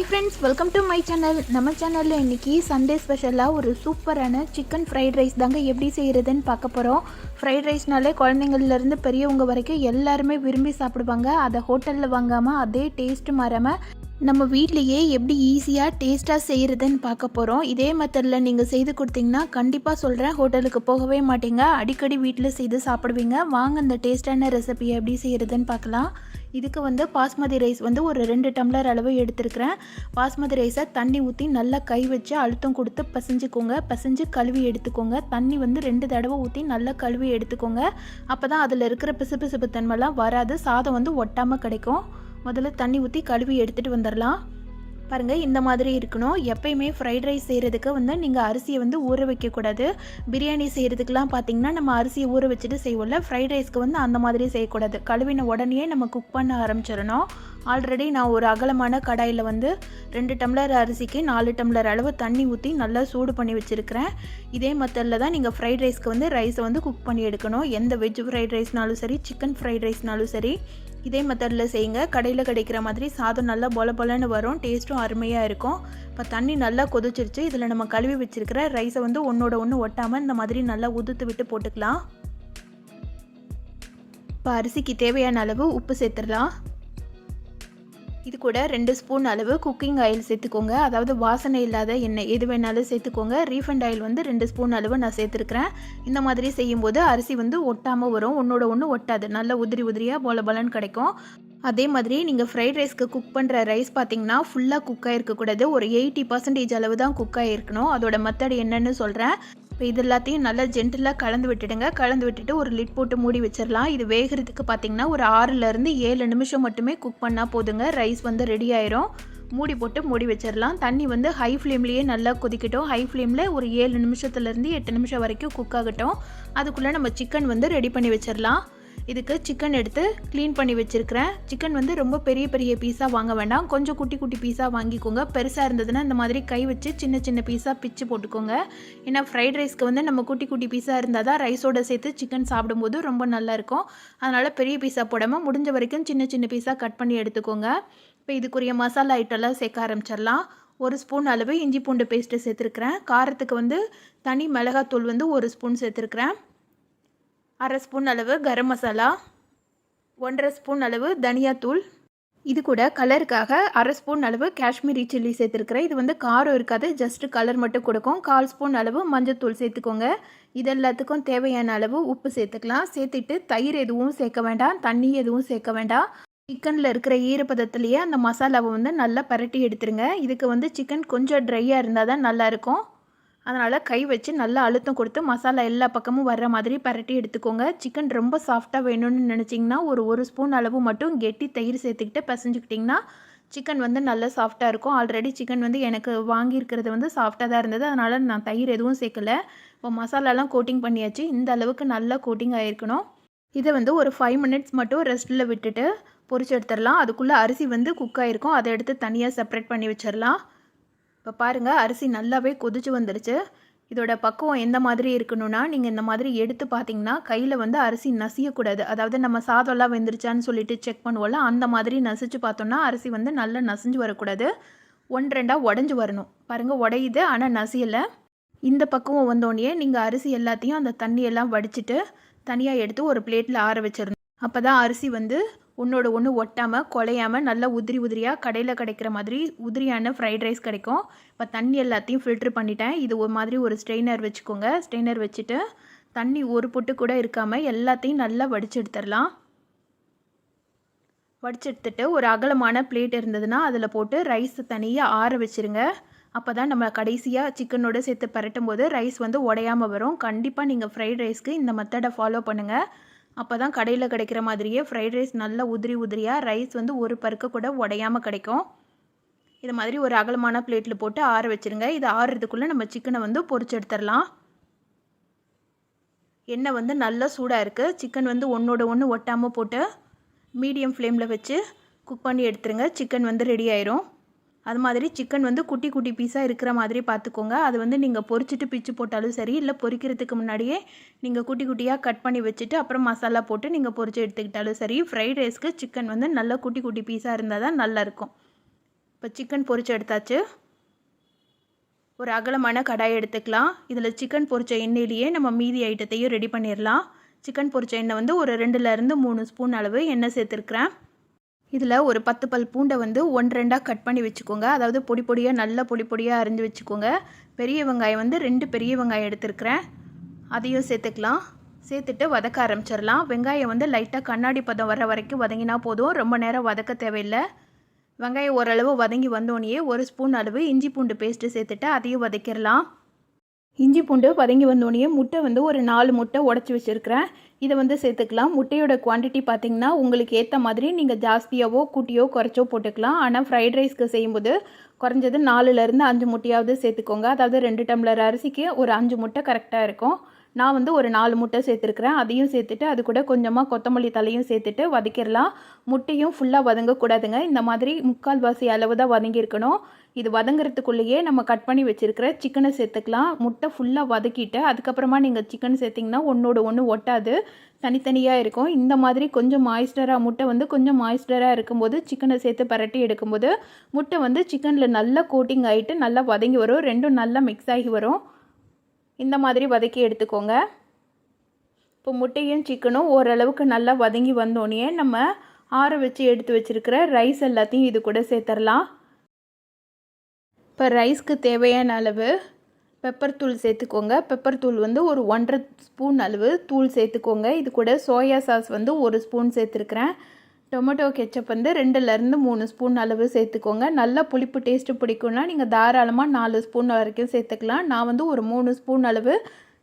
Hi friends welcome to my channel நம்ம சேனலில் இன்றைக்கி சண்டே ஸ்பெஷலாக ஒரு சூப்பரான சிக்கன் ஃப்ரைட் ரைஸ் தாங்க எப்படி செய்கிறதுன்னு பார்க்க போகிறோம் ஃப்ரைட் ரைஸ்னாலே குழந்தைங்கள்லேருந்து பெரியவங்க வரைக்கும் எல்லாருமே விரும்பி சாப்பிடுவாங்க. அதை ஹோட்டலில் வாங்காமல் அதே டேஸ்ட்டு மாறாமல் நம்ம வீட்லேயே எப்படி ஈஸியாக டேஸ்ட்டாக செய்கிறதுன்னு பார்க்க போகிறோம் இதே மெத்தடில் நீங்கள் செய்து கொடுத்தீங்கன்னா கண்டிப்பாக சொல்கிறேன் ஹோட்டலுக்கு போகவே மாட்டீங்க. அடிக்கடி வீட்டில் செய்து சாப்பிடுவீங்க. வாங்க அந்த டேஸ்டான ரெசிபியை எப்படி செய்கிறதுன்னு பார்க்கலாம். இதுக்கு வந்து பாஸ்மதி ரைஸ் வந்து ஒரு ரெண்டு டம்ளர் அளவு எடுத்துருக்கிறேன். பாஸ்மதி ரைஸை தண்ணி ஊற்றி நல்லா கை வச்சு அழுத்தம் கொடுத்து பசைஞ்சுக்கோங்க. பசைஞ்சு கழுவி எடுத்துக்கோங்க. தண்ணி வந்து ரெண்டு தடவை ஊற்றி நல்லா கழுவி எடுத்துக்கோங்க. அப்போ தான் அதில் இருக்கிற பிசுபிசுப்பு தன்மைலாம் வராது. சாதம் வந்து ஒட்டாமல் கிடைக்கும். முதல்ல தண்ணி ஊற்றி கழுவி எடுத்துகிட்டு வந்துடலாம் பாருங்கள் இந்த மாதிரி இருக்கணும். எப்பயுமே ஃப்ரைட் ரைஸ் செய்கிறதுக்கு வந்து நீங்கள் அரிசியை வந்து ஊற வைக்கக்கூடாது. பிரியாணி செய்கிறதுக்கெலாம் பார்த்தீங்கன்னா நம்ம அரிசியை ஊற வச்சுட்டு செய்வோம்ல. ஃப்ரைட் ரைஸ்க்கு வந்து அந்த மாதிரி செய்யக்கூடாது. கழுவின உடனே நம்ம குக் பண்ண ஆரம்பிச்சிடணும். ஆல்ரெடி நான் ஒரு அகலமான கடாயில் வந்து ரெண்டு டம்ளர் அரிசிக்கு நாலு டம்ளர் அளவு தண்ணி ஊற்றி நல்லா சூடு பண்ணி வச்சுருக்கிறேன். இதே மெத்தடில் தான் நீங்கள் ஃப்ரைட் ரைஸ்க்கு வந்து ரைஸை வந்து குக் பண்ணி எடுக்கணும். எந்த வெஜ் ஃப்ரைட் ரைஸ்னாலும் சரி சிக்கன் ஃப்ரைட் ரைஸ்னாலும் சரி. இதே மெத்தடில் செய்யுங்க. கடையில் கிடைக்கிற மாதிரி சாதம் நல்லா பொல பொலன்னு வரும். டேஸ்ட்டும் அருமையாக இருக்கும். இப்போ தண்ணி நல்லா கொதிச்சிருச்சு. இதில் நம்ம கழுவி வச்சுருக்கிற ரைஸை வந்து ஒன்றோட ஒன்று ஒட்டாமல் இந்த மாதிரி நல்லா உதுத்து விட்டு போட்டுக்கலாம். இப்போ அரிசிக்கு தேவையான அளவு உப்பு சேர்த்துடலாம். இது கூட ரெண்டு ஸ்பூன் அளவு குக்கிங் ஆயில் சேர்த்துக்கோங்க. அதாவது வாசனை இல்லாத எண்ணெய் எது வேணாலும் சேர்த்துக்கோங்க. ரீஃபண்ட் ஆயில் வந்து ரெண்டு ஸ்பூன் அளவு நான் சேர்த்துருக்கிறேன். இந்த மாதிரி செய்யும்போது அரிசி வந்து ஒட்டாமல் வரும். ஒன்றோட ஒன்று ஒட்டாது. நல்ல உதிரி உதிரியாக போல பலன்னு கிடைக்கும். அதே மாதிரி நீங்கள் ஃப்ரைட் ரைஸ்க்கு குக் பண்ணுற ரைஸ் பார்த்தீங்கன்னா ஃபுல்லாக குக் ஆகிருக்கக்கூடாது ஒரு எயிட்டி பர்சன்டேஜ் அளவு தான் குக் ஆகிருக்கணும் அதோட மெத்தட் என்னன்னு சொல்கிறேன் இப்போ இது எல்லாத்தையும் நல்லா ஜென்டிலாக கலந்து விட்டுடுங்க. கலந்து விட்டுட்டு ஒரு லிட் போட்டு மூடி வச்சிடலாம். இது வேகிறதுக்கு பார்த்தீங்கன்னா ஒரு ஆறுலேருந்து ஏழு நிமிஷம் மட்டுமே குக் பண்ணால் போதுங்க. ரைஸ் வந்து ரெடி ஆயிரும். மூடி போட்டு மூடி வச்சிடலாம். தண்ணி வந்து ஹை ஃப்ளேம்லேயே நல்லா கொதிக்கட்டும். ஹை ஃப்ளேமில் ஒரு ஏழு நிமிஷத்துலேருந்து எட்டு நிமிஷம் வரைக்கும் குக் ஆகட்டும். அதுக்குள்ளே நம்ம சிக்கன் வந்து ரெடி பண்ணி வச்சிடலாம். இதுக்கு சிக்கன் எடுத்து க்ளீன் பண்ணி வச்சுருக்கிறேன். சிக்கன் வந்து ரொம்ப பெரிய பெரிய பீஸாக வாங்க வேண்டாம். கொஞ்சம் குட்டி குட்டி பீஸாக வாங்கிக்கோங்க. பெருசாக இருந்ததுன்னா இந்த மாதிரி கை வச்சு சின்ன சின்ன பீஸாக பிச்சு போட்டுக்கோங்க. ஏன்னா ஃப்ரைட் ரைஸ்க்கு வந்து நம்ம குட்டி குட்டி பீஸாக இருந்தால் தான் ரைஸோட சேர்த்து சிக்கன் சாப்பிடும்போது ரொம்ப நல்லாயிருக்கும் அதனால் பெரிய பீஸாக போடாமல் முடிஞ்ச வரைக்கும் சின்ன சின்ன பீஸாக கட் பண்ணி எடுத்துக்கோங்க. இப்போ இதுக்குரிய மசாலா ஐட்டம்லாம் சேர்க்க ஆரம்பிச்சிடலாம். ஒரு ஸ்பூன் அளவு இஞ்சி பூண்டு பேஸ்ட்டு சேர்த்துருக்குறேன். காரத்துக்கு வந்து தனி மிளகாத்தூள் வந்து ஒரு ஸ்பூன் சேர்த்துருக்குறேன். அரை ஸ்பூன் அளவு கரம் மசாலா ஒன்றரை ஸ்பூன் அளவு தனியாத்தூள் இது கூட கலருக்காக அரை ஸ்பூன் அளவு காஷ்மீரி சில்லி சேர்த்துருக்குறேன். இது வந்து காரம் இருக்காது ஜஸ்ட் கலர் மட்டும் கொடுக்கும். கால் ஸ்பூன் அளவு மஞ்சத்தூள் சேர்த்துக்கோங்க. இது எல்லாத்துக்கும் தேவையான அளவு உப்பு சேர்த்துக்கலாம். சேர்த்துட்டு தயிர் எதுவும் சேர்க்க வேண்டாம் தண்ணி எதுவும் சேர்க்க வேண்டாம். சிக்கனில் இருக்கிற ஈரப்பதத்துலேயே அந்த மசாலாவை வந்து நல்லா பரட்டி எடுத்துருங்க. இதுக்கு வந்து சிக்கன் கொஞ்சம் ட்ரையாக இருந்தால் தான் நல்லாயிருக்கும் அதனால் கை வச்சு நல்லா அழுத்தம் கொடுத்து மசாலா எல்லா பக்கமும் வர்ற மாதிரி பரட்டி எடுத்துக்கோங்க. சிக்கன் ரொம்ப சாஃப்டாக வேணும்னு நினச்சிங்கன்னா ஒரு ஒரு ஸ்பூன் அளவு மட்டும் கெட்டி தயிர் சேர்த்துக்கிட்டு பிசைஞ்சுக்கிட்டிங்கன்னா சிக்கன் வந்து நல்லா சாஃப்டாக இருக்கும். ஆல்ரெடி சிக்கன் வந்து எனக்கு வாங்கியிருக்கிறது வந்து சாஃப்டாக தான் இருந்தது. அதனால் நான் தயிர் எதுவும் சேர்க்கலை. இப்போ மசாலாலாம் கோட்டிங் பண்ணியாச்சு. இந்த அளவுக்கு நல்லா கோட்டிங் ஆகிருக்கணும் இதை வந்து ஒரு ஃபைவ் மினிட்ஸ் மட்டும் ரெஸ்ட்டில் விட்டுட்டு பொறிச்சு எடுத்துடலாம். அதுக்குள்ளே அரிசி வந்து குக் ஆகிருக்கும் அதை எடுத்து தனியாக செப்பரேட் பண்ணி வச்சிடலாம். இப்போ பாருங்கள் அரிசி நல்லாவே கொதிச்சு வந்துருச்சு. இதோட பக்குவம் எந்த மாதிரி இருக்கணும்னா நீங்கள் இந்த மாதிரி எடுத்து பார்த்தீங்கன்னா கையில் வந்து அரிசி நசியக்கூடாது. அதாவது நம்ம சாதம்லாம் வெந்துருச்சான்னு சொல்லிட்டு செக் பண்ணுவோம்ல அந்த மாதிரி நசிச்சு பார்த்தோம்னா அரிசி வந்து நல்லா நசிஞ்சு வரக்கூடாது. ஒன்று ரெண்டாக உடஞ்சி வரணும். பாருங்கள் உடையுது ஆனால் நசியலை. இந்த பக்குவம் வந்தோடனே நீங்கள் அரிசி எல்லாத்தையும் அந்த தண்ணியெல்லாம் வடிச்சிட்டு தனியாக எடுத்து ஒரு பிளேட்டில் ஆற வச்சிடணும் அப்போ தான் அரிசி வந்து ஒன்றோட ஒன்று ஒட்டாமல் குலையாமல் நல்லா உதிரி உதிரியாக கடையில் கிடைக்கிற மாதிரி உதிரியான ஃப்ரைட் ரைஸ் கிடைக்கும். இப்போ தண்ணி எல்லாத்தையும் ஃபில்ட்ரு பண்ணிட்டேன். இது ஒரு மாதிரி ஒரு ஸ்ட்ரெயினர் வச்சுக்கோங்க. ஸ்ட்ரெயினர் வச்சுட்டு தண்ணி ஒரு பொட்டு கூட இருக்காமல் எல்லாத்தையும் நல்லா வடிச்சு எடுத்துடலாம் வடிச்சு எடுத்துட்டு ஒரு அகலமான பிளேட் இருந்ததுன்னா அதில் போட்டு ரைஸ் தனியாக ஆற வச்சுருங்க. அப்போ தான் நம்ம கடைசியாக சிக்கனோடு சேர்த்து பரட்டும் போது ரைஸ் வந்து உடையாமல் வரும். கண்டிப்பாக நீங்கள் ஃப்ரைட் ரைஸ்க்கு இந்த மெத்தடை ஃபாலோ பண்ணுங்கள் அப்போ தான் கடையில் கிடைக்கிற மாதிரியே ஃப்ரைட் ரைஸ் நல்லா உதிரி உதிரியாக ரைஸ் வந்து ஒரு பருக்க கூட உடையாமல் கிடைக்கும். இது மாதிரி ஒரு அகலமான பிளேட்டில் போட்டு ஆற வச்சுருங்க. இது ஆறுறதுக்குள்ளே நம்ம சிக்கனை வந்து பொறிச்சு எடுத்துடலாம். எண்ணெய் வந்து நல்லா சூடாக இருக்குது சிக்கன் வந்து ஒன்றோட ஒன்று ஒட்டாமல் போட்டு மீடியம் ஃப்ளேமில் வச்சு குக் பண்ணி எடுத்துருங்க. சிக்கன் வந்து ரெடி ஆயிரும். அது மாதிரி சிக்கன் வந்து குட்டி குட்டி பீஸாக இருக்கிற மாதிரி பார்த்துக்கோங்க. அது வந்து நீங்கள் பொரிச்சிட்டு பிச்சு போட்டாலும் சரி இல்லை பொரிக்கிறதுக்கு முன்னாடியே நீங்கள் குட்டி குட்டியாக கட் பண்ணி வச்சுட்டு அப்புறம் மசாலா போட்டு நீங்கள் பொரிச்சு எடுத்துக்கிட்டாலும் சரி ஃப்ரைட் ரைஸ்க்கு சிக்கன் வந்து நல்லா குட்டி குட்டி பீஸாக இருந்தால் தான் நல்லாயிருக்கும் இப்போ சிக்கன் பொரிச்சு எடுத்தாச்சு. ஒரு அகலமான கடாய் எடுத்துக்கலாம். இதில் சிக்கன் பொரிச்ச எண்ணெயிலேயே நம்ம மீதி ஐட்டத்தையும் ரெடி பண்ணிடலாம். சிக்கன் பொரிச்ச எண்ணெய் வந்து ஒரு ரெண்டுலேருந்து மூணு ஸ்பூன் அளவு எண்ணெய் சேர்த்துருக்குறேன். இதில் ஒரு பத்து பல் பூண்டை வந்து ஒன்று ரெண்டாக கட் பண்ணி வச்சுக்கோங்க. அதாவது பொடி பொடியாக நல்ல பொடி பொடியாக அரிஞ்சு வச்சுக்கோங்க. பெரிய வெங்காயம் வந்து ரெண்டு பெரிய வெங்காயம் எடுத்துருக்கிறேன். அதையும் சேர்த்துக்கலாம். சேர்த்துட்டு வதக்க ஆரம்பிச்சிடலாம். வெங்காயம் வந்து லைட்டாக கண்ணாடி பதம் வர வரைக்கும் வதங்கினா போதும். ரொம்ப நேரம் வதக்க தேவையில்லை. வெங்காயம் ஓரளவு வதங்கி வந்தோடனே ஒரு ஸ்பூன் அளவு இஞ்சி பூண்டு பேஸ்ட்டு சேர்த்துட்டு அதையும் வதக்கிடலாம். இஞ்சி பூண்டு வதங்கி வந்தோடனே முட்டை வந்து ஒரு நாலு முட்டை உடச்சி வச்சுருக்கிறேன். இதை வந்து சேர்த்துக்கலாம். முட்டையோட குவான்டிட்டி பார்த்தீங்கன்னா உங்களுக்கு ஏற்ற மாதிரி நீங்கள் ஜாஸ்தியாவோ கூட்டியோ குறைச்சோ போட்டுக்கலாம். ஆனால் ஃப்ரைட் ரைஸ்க்கு செய்யும்போது குறைஞ்சது நாலுலேருந்து அஞ்சு முட்டையாவது சேர்த்துக்கோங்க. அதாவது ரெண்டு டம்ளர் அரிசிக்கு ஒரு அஞ்சு முட்டை கரெக்டாக இருக்கும். நான் வந்து ஒரு நாலு முட்டை சேர்த்துருக்குறேன். அதையும் சேர்த்துட்டு அது கூட கொஞ்சமாக கொத்தமல்லி தலையும் சேர்த்துட்டு வதக்கிடலாம். முட்டையும் ஃபுல்லாக வதங்கக்கூடாதுங்க. இந்த மாதிரி முக்கால்வாசி அளவு தான் வதங்கியிருக்கணும். இது வதங்குறதுக்குள்ளேயே நம்ம கட் பண்ணி வச்சுருக்கிற சிக்கனை சேர்த்துக்கலாம். முட்டை ஃபுல்லாக வதக்கிட்டு அதுக்கப்புறமா நீங்கள் சிக்கன் சேர்த்திங்கன்னா ஒன்றோட ஒன்று ஒட்டாது. தனித்தனியாக இருக்கும். இந்த மாதிரி கொஞ்சம் மாய்ஸ்டராக முட்டை வந்து கொஞ்சம் மாய்ஸ்டராக இருக்கும்போது சிக்கனை சேர்த்து பரட்டி எடுக்கும்போது முட்டை வந்து சிக்கனில் நல்லா கோட்டிங் ஆகிட்டு நல்லா வதங்கி வரும். ரெண்டும் நல்லா மிக்ஸ் ஆகி வரும். இந்த மாதிரி வதக்கி எடுத்துக்கோங்க. இப்போ முட்டையும் சிக்கனும் ஓரளவுக்கு நல்லா வதங்கி வந்தோடனே நம்ம ஆற வச்சு எடுத்து வச்சுருக்கிற ரைஸ் எல்லாத்தையும் இது கூட சேர்த்துடலாம் இப்போ ரைஸ்க்கு தேவையான அளவு பெப்பர் தூள் சேர்த்துக்கோங்க. பெப்பர் தூள் வந்து ஒரு ஒன்றரை ஸ்பூன் அளவு தூள் சேர்த்துக்கோங்க. இது கூட சோயா சாஸ் வந்து ஒரு ஸ்பூன் சேர்த்துருக்குறேன். டொமேட்டோ கெச்சப் வந்து ரெண்டுலேருந்து மூணு ஸ்பூன் அளவு சேர்த்துக்கோங்க. நல்லா புளிப்பு டேஸ்ட்டு பிடிக்கும்னா நீங்கள் தாராளமாக நாலு ஸ்பூன் வரைக்கும் சேர்த்துக்கலாம். நான் வந்து ஒரு மூணு ஸ்பூன் அளவு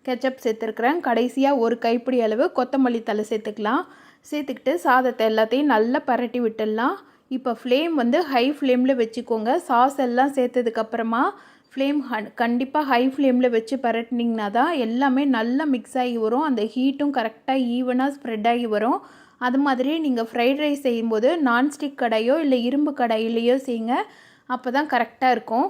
கெச்சப் சேர்த்துருக்குறேன். கடைசியாக ஒரு கைப்பிடி அளவு கொத்தமல்லி தலை சேர்த்துக்கலாம். சேர்த்துக்கிட்டு சாதத்தை எல்லாத்தையும் நல்லா பரட்டி விட்டுடலாம். இப்போ ஃப்ளேம் வந்து ஹை ஃப்ளேமில் வச்சுக்கோங்க. சாஸ் எல்லாம் சேர்த்ததுக்கப்புறமா ஃப்ளேம் கண்டிப்பாக ஹை ஃப்ளேமில் வச்சு பரட்டினீங்கன்னா தான் எல்லாமே நல்லா மிக்ஸ் ஆகி வரும். அந்த ஹீட்டும் கரெக்டாக ஈவனாக ஸ்ப்ரெட் ஆகி வரும். அது மாதிரி நீங்கள் ஃப்ரைட் ரைஸ் செய்யும்போது நான்ஸ்டிக் கடையோ இல்லை இரும்பு கடையிலையோ செய்யுங்க. அப்போ தான் கரெக்டாக இருக்கும்.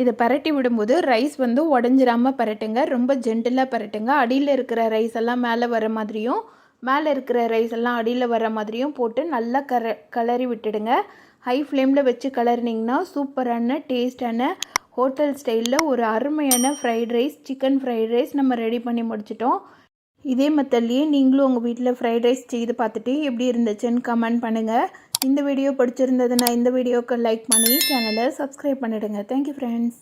இதை பரட்டி விடும்போது ரைஸ் வந்து உடஞ்சிராமல் பரட்டுங்க. ரொம்ப ஜென்டிலாக பரட்டுங்க. அடியில் இருக்கிற ரைஸ் எல்லாம் மேலே வர மாதிரியும் மேலே இருக்கிற ரைஸ் எல்லாம் அடியில் வர மாதிரியும் போட்டு நல்லா கர கலரி விட்டுடுங்க. ஹை ஃப்ளேமில் வச்சு கலரினிங்கன்னா சூப்பரான டேஸ்டான ஹோட்டல் ஸ்டைலில் ஒரு அருமையான fried rice chicken fried rice நம்ம ரெடி பண்ணி முடிச்சிட்டோம். இதே மெத்தட்லேயே நீங்களும் உங்கள் வீட்டில் ஃப்ரைட் ரைஸ் செய்து பார்த்துட்டு எப்படி இருந்துச்சுன்னு கமெண்ட் பண்ணுங்கள் இந்த வீடியோ பிடிச்சிருந்ததுன்னா இந்த வீடியோவுக்கு லைக் பண்ணி சேனலை சப்ஸ்கிரைப் பண்ணிவிடுங்க தேங்க்யூ ஃப்ரெண்ட்ஸ்